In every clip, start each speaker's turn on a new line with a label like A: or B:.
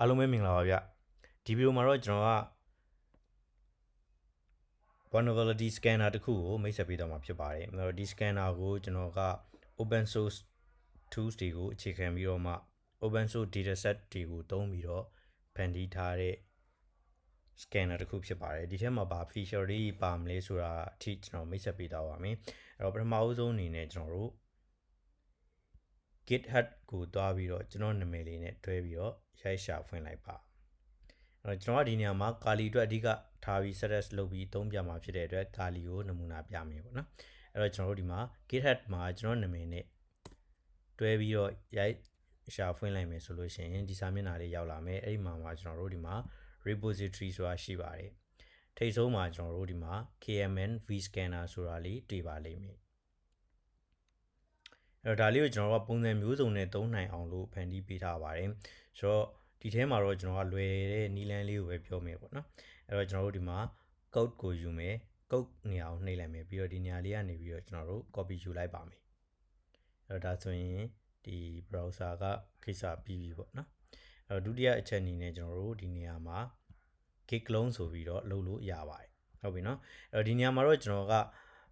A: အားလုံးပဲမင်္ဂလာပါဗျဒီဗီဒီယိုမှာတော့ကျွန်တော်က vulnerability scanner တစ်ခုကိုမိတ်ဆက်ပေးတော့မှာဖြစ်ပါတယ်အဲ့တော့ဒီ scanner ကိုကျွန်တော်က open source tools တွေကိုအခြေခံပြီးတော့မှ open source dataset တွေကိုသုံးပြီးတော့ဖန်တီးထားတဲ့ scanner တစ်ခုဖြစ်ပါတယ်ဒီထဲမှာဘာ feature တွေပါမလဲဆိုတာအထိကျွန်တော်မိတ်ဆက်ပေးတော့ပါမယ်အဲ့တော့ပထမအဆုံးအနေနဲ့ကျွန်တော်တို့ github ကိုတွားပြီးတော့ကျွန်တော်နာမည်လေးနဲ့တွဲပြီးတော့ရိုက်ရှာဖွင့်လိုက်ပါအဲ့တော့ကျွန်တော်ကဒီနေရာမှာကာလီအတွက်အဓိကထားပြီး set up လုပ်ပြီးအသုံးပြမှာဖြစ်တဲ့အတွက်ကာလီကိုနမူနာပြမယ်ပေါ့နော်အဲ့တော့ကျွန်တော်တို့ဒီမှာ github မှာကျွန်တော်နာမည်နဲ့တွဲပြီးတော့ရိုက်ရှာဖွင့်လိုက်မယ်ဆိုလို့ရှိရင်ဒီစာမျက်နှာလေးရောက်လာမယ်အဲ့ဒီမှာမှာကျွန်တော်တို့ဒီမှာ repository ဆိုတာရှိပါတယ်ထိတ်ဆုံးမှာကျွန်တော်တို့ဒီမှာ KMN vscanner ဆိုတာလေးတွေ့ပါလိမ့်မယ် အဲ့တော့ဒါလေးကိုကျွန်တော်ကပုံစံမျိုးစုံနဲ့သုံးနိုင်အောင်လို့ဖန်တီးပေးထားပါတယ်ဆိုတော့ဒီထဲမှာတော့ကျွန်တော်ကလွယ်တဲ့နီလန်းလေးကိုပဲပြောမယ်ပေါ့နော်အဲ့တော့ကျွန်တော်တို့ဒီမှာ code ကိုယူမယ် code နေရာကိုနှိပ်လိုက်မယ်ပြီးတော့ဒီနေရာလေးကနေပြီးတော့ကျွန်တော်တို့ copy ယူလိုက်ပါမယ်အဲ့တော့ဒါဆိုရင်ဒီ browser ကကိစ္စပြီးပြီပေါ့နော်အဲ့တော့ဒုတိယအချက်အနေနဲ့ကျွန်တော်တို့ဒီနေရာမှာ gig clone ဆိုပြီးတော့လုပ်လို့ရပါတယ်ဟုတ်ပြီနော်အဲ့တော့ဒီနေရာမှာတော့ကျွန်တော်က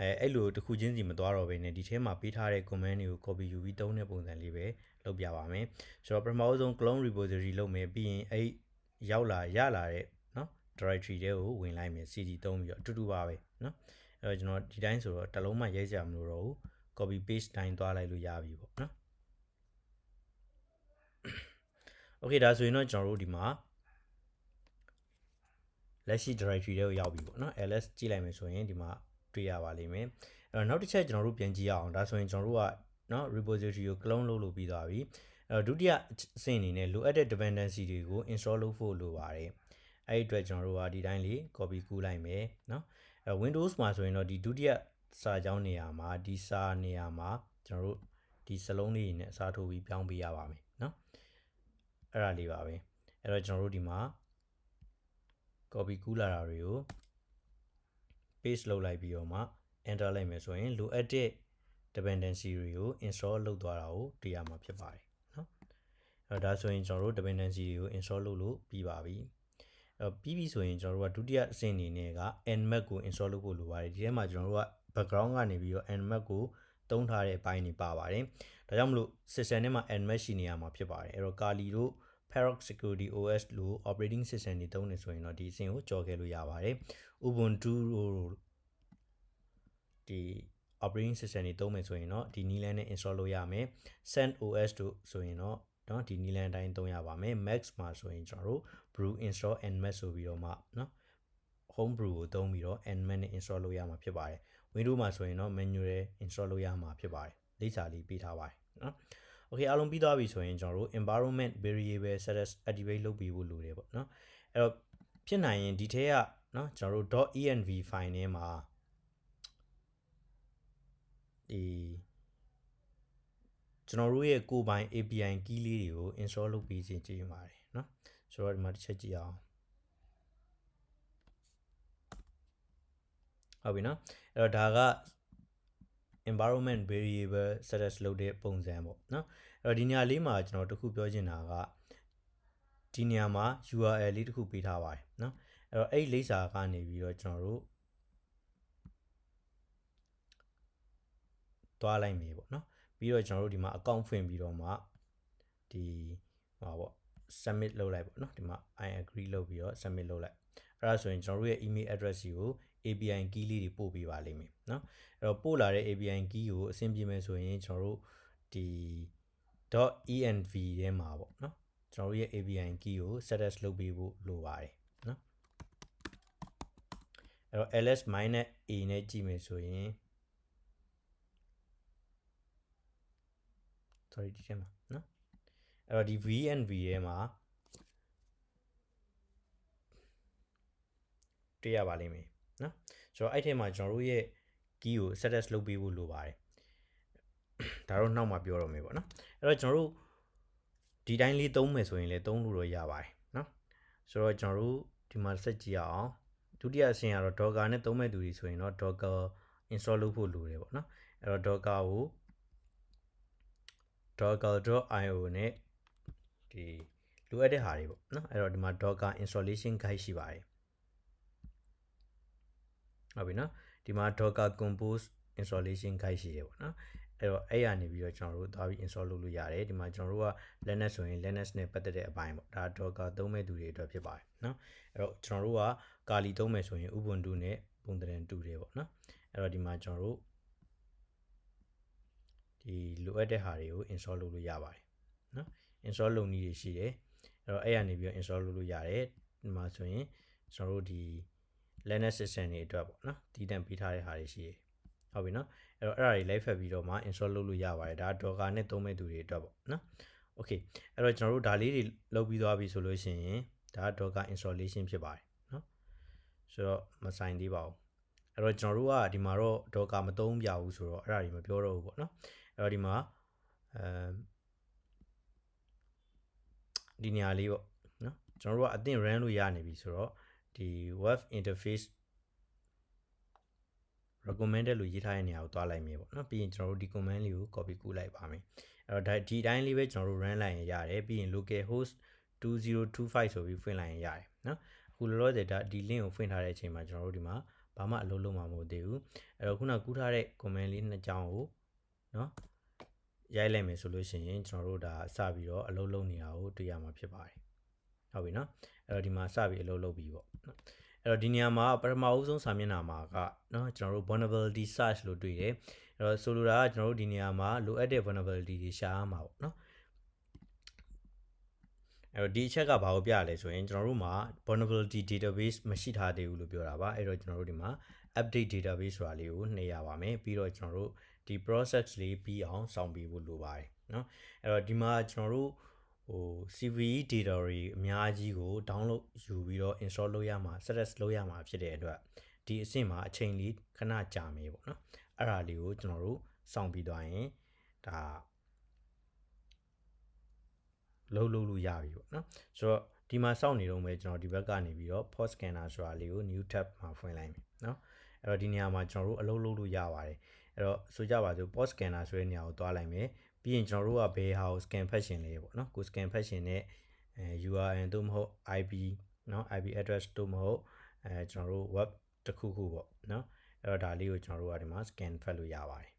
A: အဲအဲ့လိုတစ်ခုချင်းစီမသွားတော့ဘဲနဲ့ဒီထဲမှာပေးထားတဲ့ command တွေကို copy ယူပြီးသုံးတဲ့ပုံစံလေးပဲလုပ်ပြပါမယ်ဆိုတော့ပထမဆုံး clone repository လုပ်မယ်ပြီးရင်အဲ့ရောက်လာရလာတဲ့နော် directory တွေကိုဝင်လိုက်မယ် cd သုံးပြီးတော့အတူတူပါပဲနော်အဲ့တော့ကျွန်တော်ဒီတိုင်းဆိုတော့တစ်လုံးမှရိုက်ကြမလို့တော့ဘူး copy paste တိုင်းသွားလိုက်လို့ရပြီပေါ့နော် okay ဒါဆိုရင်တော့ကျွန်တော်တို့ဒီမှာလက်ရှိ directory တွေကိုရောက်ပြီပေါ့နော် ls ကြည့်လိုက်မယ်ဆိုရင်ဒီမှာ တွေ့ရပါလိမ့်မယ်အဲ့တော့နောက်တစ်ချက်ကျွန်တော်တို့ပြန်ကြည့်ရအောင်ဒါဆိုရင်ကျွန်တော်တို့ကနော် repository ကို clone လုပ်လို့ပြီးသွားပြီအဲ့တော့ဒုတိယအဆင့်အနေနဲ့လိုအပ်တဲ့ dependency တွေကို install လုပ်ဖို့လိုပါတယ်အဲ့ဒီအတွက်ကျွန်တော်တို့ကဒီတိုင်းလေး copy ကူးလိုက်မယ်နော်အဲ့ Windows မှာဆိုရင်တော့ဒီဒုတိယစာကြောင်းနေရာမှာဒီစာနေရာမှာကျွန်တော်တို့ဒီစလုံးလေးနဲ့အစားထိုးပြီးပြောင်းပေးရပါမယ်နော်အဲ့ဒါလေးပါပဲအဲ့တော့ကျွန်တော်တို့ဒီမှာ copy ကူးလာတာတွေကို paste လုပ်လိုက်ပြီးတော့မှ enter လိုက်မယ်ဆိုရင်လိုအပ်တဲ့ dependency တွေကို install လုပ်သွားတာကိုတွေ့ရမှာဖြစ်ပါတယ်နော်အဲဒါဆိုရင်ကျွန်တော်တို့ dependency တွေကို install လုပ်လို့ပြီးပါပြီအဲပြီးပြီဆိုရင်ကျွန်တော်တို့ကဒုတိယအဆင့်အနေနဲ့က nmap ကို install လုပ်ဖို့လိုပါတယ်ဒီထဲမှာကျွန်တော်တို့က background ကနေပြီးတော့ nmap ကိုတုံးထားတဲ့အပိုင်းတွေပါပါတယ်ဒါကြောင့်မလို့ system ထဲမှာ nmap ရှိနေရမှာဖြစ်ပါတယ်အဲ့တော့ kali တို့ Parrot Security OS လို့ operating system တွေသုံးနေဆိုရင်တော့ဒီအဆင့်ကိုကြော်ခဲ့လို့ရပါတယ်။ Ubuntu လို့ဒီ operating system တွေသုံးမယ်ဆိုရင်တော့ဒီနီလန်းနဲ့ install လုပ်ရမယ်။ CentOS တို့ဆိုရင်တော့နော်ဒီနီလန်းအတိုင်းသုံးရပါမယ်။ Max မှာဆိုရင်ကျွန်တော်တို့ brew install nmax ဆိုပြီးတော့မှနော် home brew ကိုသုံးပြီးတော့ nmax နဲ့ install လုပ်ရမှာဖြစ်ပါတယ်။ Windows မှာဆိုရင်တော့ manual install လုပ်ရမှာဖြစ်ပါတယ်။လိပ်စာလေးပေးထားပါတယ်နော်။ okay အားလုံးပြီးသွားပြီဆိုရင်ကျွန်တော်တို့ environment variable status activate လုပ်ပေးဖို့လိုတယ်ပေါ့နော်အဲ့တော့ဖြစ်နိုင်ရင်ဒီထဲကနော်ကျွန်တော်တို့ .env file ထဲမှာဒီကျွန်တော်တို့ရဲ့ကိုပိုင် API key လေးတွေကို install လုပ်ပေးခြင်းကြည့်ပါတယ်နော်ဆိုတော့ဒီမှာတစ်ချက်ကြည့်အောင်ဟုတ်ပြီနော်အဲ့တော့ဒါက environment variable status လုပ်တဲ့ပုံစံပေါ့နော်အဲ့တော့ဒီနေရာလေးမှာကျွန်တော်တခုပြောချင်တာကဒီနေရာမှာ URL လေးတခုပေးထားပါတယ်နော်အဲ့တော့အဲ့လိပ်စာကနေပြီးတော့ကျွန်တော်တို့သွားလိုက်မယ်ပေါ့နော်ပြီးတော့ကျွန်တော်တို့ဒီမှာ account ဖွင့်ပြီးတော့မှဒီဟောပေါ့ submit လုပ်လိုက်ပေါ့နော်ဒီမှာ i agree လုပ်ပြီးတော့ submit လုပ်လိုက်အဲ့ဒါဆိုရင်ကျွန်တော်တို့ရဲ့ email address ကို API key လေးတွေပို့ပေးပါလိမ့်မယ်เนาะအဲ့တော့ပို့လာတဲ့ API key ကိုအဆင်ပြေမယ်ဆိုရင်ကျွန်တော်တို့ဒီ .env ထဲမှာပေါ့เนาะကျွန်တော်တို့ရဲ့ API key ကို set up လုပ်ပေးဖို့လိုပါတယ်เนาะအဲ့တော့ ls -a နဲ့ကြည့်မယ်ဆိုရင် sorry ဒီထဲမှာเนาะအဲ့တော့ဒီ vnv ထဲမှာတွေ့ရပါလိမ့်မယ် နော်ဆိုတော့အဲ့ထဲမှာကျွန်တော်တို့ရဲ့ key ကို set up လုပ်ပေးဖို့လိုပါတယ်ဒါတော့နောက်မှပြောတော့မယ်ပေါ့နော်အဲ့တော့ကျွန်တော်တို့ဒီတိုင်းလေးသုံးမယ်ဆိုရင်လည်းသုံးလို့တော့ရပါတယ်နော်ဆိုတော့ကျွန်တော်တို့ဒီမှာဆက်ကြည့်အောင်ဒုတိယအဆင့်ကတော့ Docker နဲ့သုံးမဲ့သူတွေဆိုရင်တော့ Docker install လုပ်ဖို့လိုတယ်ပေါ့နော်အဲ့တော့ Docker ကို docker.io နဲ့ဒီလိုအပ်တဲ့ဟာတွေပေါ့နော်အဲ့တော့ဒီမှာ docker installation guide ရှိပါတယ် ဟုတ်ပြီနော်ဒီမှာ docker compose installation guide ရှိတယ်ပေါ့နော်အဲ့တော့အဲ့ရနေပြီးတော့ကျွန်တော်တို့သွားပြီး install လုပ်လို့ရတယ်ဒီမှာကျွန်တော်တို့က Linux ဆိုရင် Linux နဲ့ပတ်သက်တဲ့အပိုင်းပေါ့ဒါ Docker သုံးမဲ့သူတွေအတွက်ဖြစ်ပါတယ်เนาะအဲ့တော့ကျွန်တော်တို့က Kali သုံးမယ်ဆိုရင် Ubuntu နဲ့ပုံသဏ္ဍာန်တူတယ်ပေါ့เนาะအဲ့တော့ဒီမှာကျွန်တော်တို့ဒီလိုအပ်တဲ့ဟာတွေကို install လုပ်လို့ရပါတယ်เนาะ install လုပ်နည်းတွေရှိတယ်အဲ့တော့အဲ့ရနေပြီးတော့ install လုပ်လို့ရတယ်ဒီမှာဆိုရင်ကျွန်တော်တို့ဒီ Linux system တွေအတွက်ပေါ့နော်တည်တံ့ပေးထားတဲ့ဟာတွေရှိတယ်ဟုတ်ပြီနော်အဲ့တော့အဲ့ဒါတွေလိုက်ဖက်ပြီးတော့မှ install လုပ်လို့ရပါတယ်ဒါ Docker နဲ့သုံးမဲ့သူတွေအတွက်ပေါ့နော် okay အဲ့တော့ကျွန်တော်တို့ဒါလေးတွေလုပ်ပြီးသွားပြီဆိုလို့ရှိရင်ဒါ Docker installation ဖြစ်ပါတယ်နော်ဆိုတော့မဆိုင်သေးပါဘူးအဲ့တော့ကျွန်တော်တို့ကဒီမှာတော့ Docker မသုံးပြဘူးဆိုတော့အဲ့ဒါတွေမပြောတော့ဘူးပေါ့နော်အဲ့တော့ဒီမှာအဲဒီနေရာလေးပေါ့နော်ကျွန်တော်တို့ကအသင့် run လို့ရနေပြီဆိုတော့ ဒီ web interface recommended လို့ရေးထားတဲ့နေရာကိုတွားလိုက်မယ်ပေါ့နော်ပြီးရင်ကျွန်တော်တို့ဒီ command လေးကို copy ကူးလိုက်ပါမယ်အဲ့တော့ဒီတိုင်းလေးပဲကျွန်တော်တို့ run လိုက်ရင်ရတယ်ပြီးရင် local host 2025ဆိုပြီးဖွင့်လိုက်ရင်ရတယ်နော်အခုလောလောဆယ်ဒါဒီ link ကိုဖွင့်ထားတဲ့အချိန်မှာကျွန်တော်တို့ဒီမှာဘာမှအလုပ်လုပ်မှာမဟုတ်သေးဘူးအဲ့တော့ခုနကူးထားတဲ့ command လေးနှစ်ကြောင်းကိုနော်ရိုက်လိုက်မယ်ဆိုလို့ရှိရင်ကျွန်တော်တို့ဒါစပြီးတော့အလုပ်လုပ်နေတာကိုတွေ့ရမှာဖြစ်ပါတယ်ဟုတ်ပြီနော် အဲ့တော့ဒီမှာစပြီးအလုပ်လုပ်ပြီးပေါ့နော်အဲ့တော့ဒီနေရာမှာပထမအဆုံးစာမျက်နှာမှာကเนาะကျွန်တော်တို့ vulnerability search လို့တွေ့တယ်အဲ့တော့ဆိုလိုတာကကျွန်တော်တို့ဒီနေရာမှာလိုအပ်တဲ့ vulnerability တွေရှာရမှာပေါ့เนาะအဲ့တော့ဒီအချက်ကဘာကိုပြရလဲဆိုရင်ကျွန်တော်တို့မှာ vulnerability database မရှိထားသေးဘူးလို့ပြောတာပါအဲ့တော့ကျွန်တော်တို့ဒီမှာ update database ဆိုတာလေးကိုနှိပ်ရပါမယ်ပြီးတော့ကျွန်တော်တို့ဒီ process လေးပြီးအောင်စောင့်ပြီးဖို့လိုပါတယ်เนาะအဲ့တော့ဒီမှာကျွန်တော်တို့ ဟို CVE data တွေအများကြီးကို download ယူပြီးတော့ install လုပ်ရမှာ set လုပ်ရမှာဖြစ်တဲ့အတွက်ဒီအဆင့်မှာအချိန်လေးခဏကြာမေးပေါ့နော်အဲ့ဒါလေးကိုကျွန်တော်တို့စောင့်ပြီးသွားရင်ဒါလုံးလုံးလို့ရပြီပေါ့နော်ဆိုတော့ဒီမှာစောင့်နေတော့မယ်ကျွန်တော်ဒီဘက်ကနေပြီးတော့ post scanner ဆိုတာလေးကို new tab မှာဖွင့်လိုက်မယ်နော်အဲ့တော့ဒီနေရာမှာကျွန်တော်တို့အလုပ်လုပ်လို့ရပါတယ်အဲ့တော့ဆိုကြပါစို့ post scanner ဆိုတဲ့နေရာကိုသွားလိုက်မယ် ပြီးရင်ကျွန်တော်တို့ကဘယ်ဟာကို scan fashion လဲပေါ့နော်ကို scan fashion နဲ့အဲ URL တို့မဟုတ် IP နော် IP address တို့မဟုတ်အဲကျွန်တော်တို့ web တစ်ခုခုပေါ့နော်အဲ့တော့ဒါလေးကိုကျွန်တော်တို့ကဒီမှာ scan ဖတ်လို့ရပါတယ်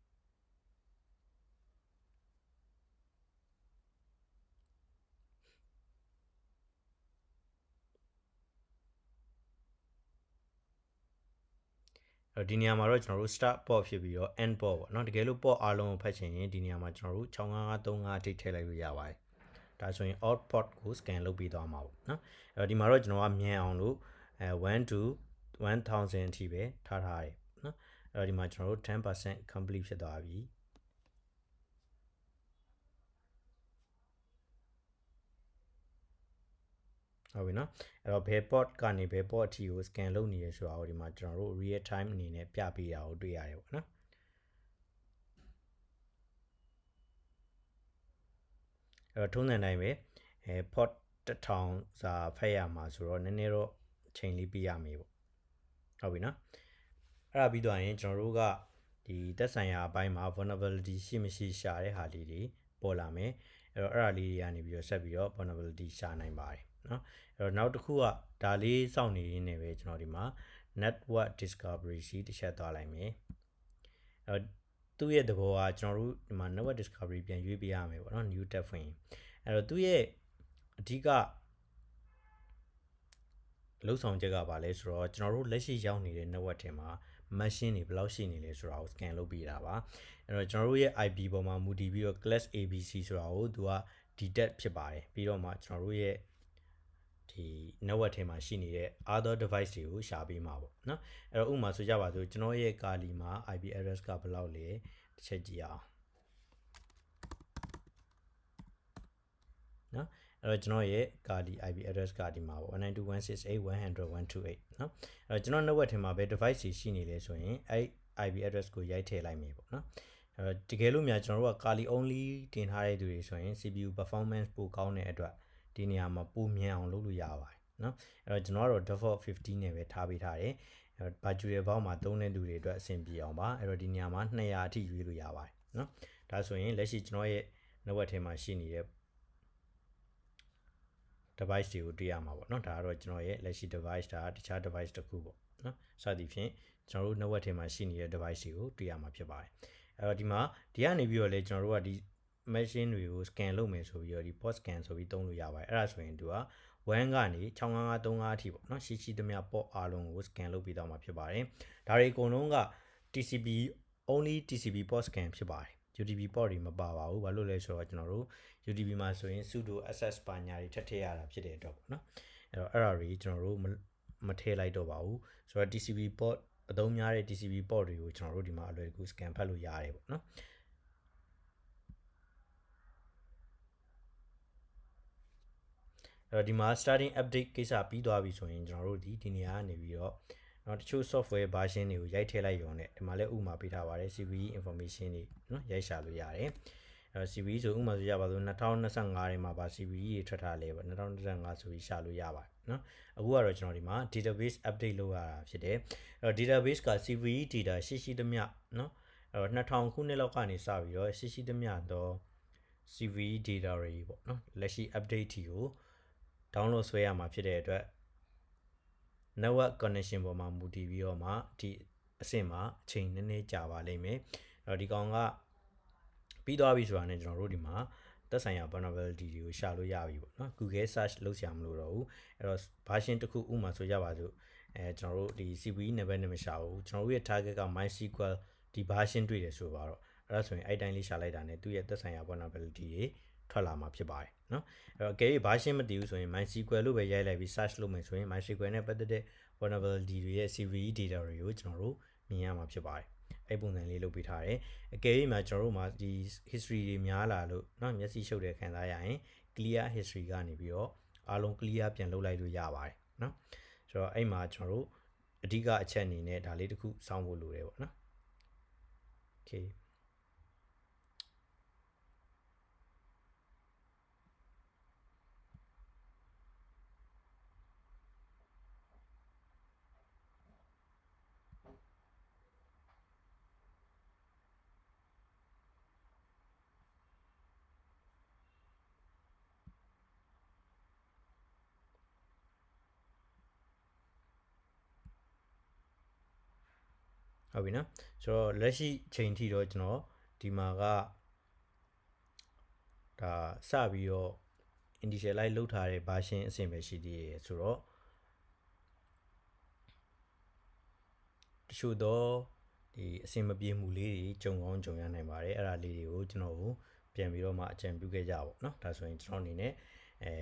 A: အဲ့ဒီနေရာမှာတော့ကျွန်တော်တို့ start port ဖြစ်ပြီးတော့ end port ပေါ့เนาะတကယ်လို့ port အားလုံးကိုဖတ်ချင်ရင်ဒီနေရာမှာကျွန်တော်တို့6535အထိထည့်လိုက်လို့ရပါတယ်ဒါဆိုရင် output ကို scan လုပ်ပြီးသွားမှာပေါ့เนาะအဲ့တော့ဒီမှာတော့ကျွန်တော်ကမြန်အောင်လို့အဲ1 to 1000အထိပဲထားထားတယ်เนาะအဲ့တော့ဒီမှာကျွန်တော်တို့10% complete ဖြစ်သွားပြီ ဟုတ်ပြီနော်အဲ့တော့ဘယ် port ကနေဘယ် port အထိကို scan လုပ်နေရဆိုတာကိုဒီမှာကျွန်တော်တို့ real time အနေနဲ့ပြပေးတာကိုတွေ့ရတယ်ပေါ့နော်အဲ့တော့ထုံးစံတိုင်းပဲအဲ port 1000စာဖတ်ရမှာဆိုတော့နည်းနည်းတော့ချိန်လေးပြရမယ်ပေါ့ဟုတ်ပြီနော်အဲ့ဒါပြီးတော့ရင်ကျွန်တော်တို့ကဒီသက်ဆိုင်ရာအပိုင်းမှာ vulnerability ရှိမရှိရှာတဲ့ဟာလေးတွေပေါ်လာမယ်အဲ့တော့အဲ့ဒါလေးတွေကနေပြီးတော့ဆက်ပြီးတော့ vulnerability ရှာနိုင်ပါတယ် နော်အဲ့တော့နောက်တစ်ခုကဒါလေးစောင့်နေရင်းနဲ့ပဲကျွန်တော်ဒီမှာ network discovery ရှိတစ်ချက်သွားလိုက်မယ်အဲ့တော့သူ့ရဲ့သဘောကကျွန်တော်တို့ဒီမှာ network discovery ပြန်ရွေးပေးရမယ်ပေါ့နော် new tab ဖွင့်ရင်အဲ့တော့သူ့ရဲ့အဓိကလှုပ်ဆောင်ချက်ကဘာလဲဆိုတော့ကျွန်တော်တို့လက်ရှိရောက်နေတဲ့ network ထဲမှာ machine တွေဘယ်လောက်ရှိနေလဲဆိုတာကို scan လုပ်ပေးတာပါအဲ့တော့ကျွန်တော်တို့ရဲ့ IP ပေါ်မှာမူတည်ပြီးတော့ class ABC ဆိုတာကိုသူက detect ဖြစ်ပါတယ်ပြီးတော့မှကျွန်တော်တို့ရဲ့ ဒီ network ထဲမှာရှိနေတဲ့ other device တွေကိုရှာပေးမှာပေါ့နော်အဲ့တော့ဥပမာဆိုကြပါစို့ကျွန်တော်ရဲ့ကာလီမှာ IP address ကဘယ်လောက်လဲတစ်ချက်ကြည့်အောင်နော်အဲ့တော့ကျွန်တော်ရဲ့ကာလီ IP address ကဒီမှာပေါ့192.168.100.128နော်အဲ့တော့ကျွန်တော် network ထဲမှာပဲ device တွေရှိနေလဲဆိုရင်အဲ့ IP address ကိုရိုက်ထည့်လိုက်မယ်ပေါ့နော်အဲ့တော့တကယ်လို့များကျွန်တော်တို့ကကာလီ only တင်ထားတဲ့သူတွေဆိုရင် CPU performance ပိုကောင်းတဲ့အတွက် ဒီနေရာမှာပိုမြန်အောင်လုပ်လို့ရပါတယ်เนาะအဲ့တော့ကျွန်တော်ကတော့ default 50နဲ့ပဲထားပေးထားတယ်အဲ့တော့ virtual box မှာသုံးတဲ့သူတွေအတွက်အဆင်ပြေအောင်ပါအဲ့တော့ဒီနေရာမှာ200အထိရွေးလို့ရပါတယ်เนาะဒါဆိုရင်လက်ရှိကျွန်တော်ရဲ့ network ထဲမှာရှိနေတဲ့ device တွေကိုတွေ့ရမှာပေါ့နော်ဒါကတော့ကျွန်တော်ရဲ့လက်ရှိ device ဒါတခြား device တစ်ခုပေါ့နော်စသည်ဖြင့်ကျွန်တော်တို့ network ထဲမှာရှိနေတဲ့ device တွေကိုတွေ့ရမှာဖြစ်ပါတယ်အဲ့တော့ဒီမှာဒီကနေပြီးတော့လေကျွန်တော်တို့ကဒီ machine တွေကို scan လုပ်မယ်ဆိုပြီးတော့ဒီ post scan ဆိုပြီးသုံးလို့ရပါတယ်အဲ့ဒါဆိုရင်သူက1ကနေ65535အထိပေါ့နော်ရှိရှိသမျှ port အားလုံးကို scan လုပ်ပြီးတော့မှာဖြစ်ပါတယ်ဒါတွေအကုန်လုံးက TCP only TCP port scan ဖြစ်ပါတယ် UDP port တွေမပါပါဘူးဘာလို့လဲဆိုတော့ကျွန်တော်တို့ UDP မှာဆိုရင် sudo access ပါညာတွေထပ်ထည့်ရတာဖြစ်တဲ့အတွက်ပေါ့နော်အဲ့တော့အဲ့ဒါတွေကျွန်တော်တို့မထည့်လိုက်တော့ပါဘူးဆိုတော့ TCP port အသုံးများတဲ့ TCP port တွေကိုကျွန်တော်တို့ဒီမှာအလွယ်တကူ scan ဖတ်လို့ရတယ်ပေါ့နော် အဲ့တော့ဒီမှာ starting update ကိစ္စပြီးသွားပြီဆိုရင်ကျွန်တော်တို့ဒီဒီနေရာကနေပြီးတော့နော်တချို့ software version တွေကိုရိုက်ထည့်လိုက်ရုံနဲ့ဒီမှာလည်းဥပမာပေးထားပါတယ် CVE information တွေနော်ရိုက်ရှာလို့ရတယ်အဲ CVE ဆိုဥပမာဆိုရပါစို့2025ထဲမှာပါ CVE တွေထွက်ထားလဲပေါ့2025ဆိုပြီးရှာလို့ရပါတယ်နော်အခုကတော့ကျွန်တော်ဒီမှာ database update လုပ်ရတာဖြစ်တယ်အဲတော့ database က CVE data ရှိရှိသမျှနော်အဲတော့2000ခုနှစ်လောက်ကနေစပြီးတော့ရှိရှိသမျှတော့ CVE data တွေပေါ့နော်လက်ရှိ update တီကို download ဆွဲရမှာဖြစ်တဲ့အတွက် network connection ပေါ်မှာမူတည်ပြီးတော့မှဒီအဆင့်မှာအချိန်နည်းနည်းကြာပါလိမ့်မယ်အဲ့တော့ဒီကောင်ကပြီးသွားပြီဆိုတာနဲ့ကျွန်တော်တို့ဒီမှာသက်ဆိုင်ရာ vulnerability တွေကိုရှာလို့ရပြီပေါ့နော် Google search လုပ်ဆရာမလိုတော့ဘူးအဲ့တော့ version တစ်ခုဥမာဆိုရပါစို့အဲကျွန်တော်တို့ဒီ CVE နံပါတ်နဲ့မရှာဘူးကျွန်တော်တို့ရဲ့ target က MySQL ဒီ version တွေ့တယ်ဆိုပါတော့အဲ့ဒါဆိုရင်အဲ့တိုင်းလေးရှာလိုက်တာနဲ့သူ့ရဲ့သက်ဆိုင်ရာ vulnerability တွေ ထွက်လာမှာဖြစ်ပါတယ်เนาะအဲ့တော့ gay version မတည်ဘူးဆိုရင် MySQL လို့ပဲရိုက်လိုက်ပြီး search လုပ်မယ်ဆိုရင် MySQL နဲ့ပတ်သက်တဲ့ vulnerability တွေရဲ့ CVE data တွေကိုကျွန်တော်တို့မြင်ရမှာဖြစ်ပါတယ်အဲ့ပုံစံလေးလုပ်ပေးထားတယ်အကယ်၍မှာကျွန်တော်တို့မှာဒီ history တွေများလာလို့เนาะမျက်စိရှုပ်တဲ့ခံစားရရင် clear history ကနေပြီးတော့အားလုံး clear ပြန်လုပ်လိုက်လို့ရပါတယ်เนาะဆိုတော့အဲ့မှာကျွန်တော်တို့အဓိကအချက်အနေနဲ့ဒါလေးတစ်ခုစောင့်ဖို့လိုတယ်ပေါ့နော် okay ဟုတ်ပြီနော်ဆိုတော့လက်ရှိချိန်ထိတော့ကျွန်တော်ဒီမှာကဒါစပြီးတော့ initialize လုပ်ထားတဲ့ version အဆင့်ပဲရှိသေးတယ်ဆိုတော့တချို့တော့ဒီအဆင်မပြေမှုလေးတွေကြုံကောင်းကြုံရနိုင်ပါတယ်အဲ့ဒါလေးတွေကိုကျွန်တော်ကိုပြန်ပြီးတော့မှအကြံပြုခဲ့ကြပါဘောเนาะဒါဆိုရင်ကျွန်တော်အနေနဲ့အဲ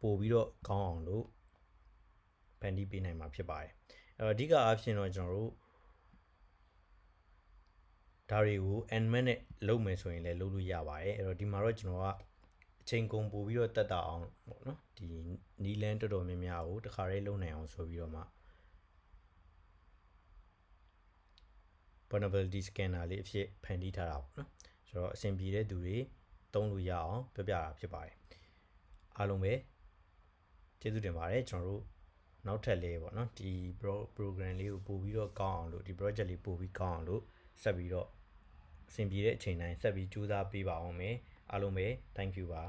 A: ပို့ပြီးတော့ကောင်းအောင်လို့ဖန်တီးပေးနိုင်မှာဖြစ်ပါတယ်အဲ့တော့အဓိကအားဖြင့်တော့ကျွန်တော်တို့ ဒါတွေကို endment နဲ့လုပ်မယ်ဆိုရင်လည်းလုပ်လို့ရပါတယ်အဲ့တော့ဒီမှာတော့ကျွန်တော်ကအချိန်ကုန်ပို့ပြီးတော့တက်တာအောင်ပေါ့နော်ဒီနီလန်းတော်တော်များများကိုတခါတည်းလုပ်နိုင်အောင်ဆိုပြီးတော့မှ vulnerability scanner လေးအဖြစ်ဖန်တီးထားတာပေါ့နော်ဆိုတော့အဆင်ပြေတဲ့သူတွေသုံးလို့ရအောင်ပြပြတာဖြစ်ပါတယ်အားလုံးပဲကျေးဇူးတင်ပါတယ်ကျွန်တော်တို့နောက်ထပ်လေးပေါ့နော်ဒီ program လေးကိုပို့ပြီးတော့ကောင်းအောင်လို့ဒီ project လေးပို့ပြီးကောင်းအောင်လို့ဆက်ပြီးတော့ အဆင်ပြေတဲ့အချိန်တိုင်းဆက်ပြီးကြိုးစားပေးပါအောင်မယ်အားလုံးပဲ thank you ပါ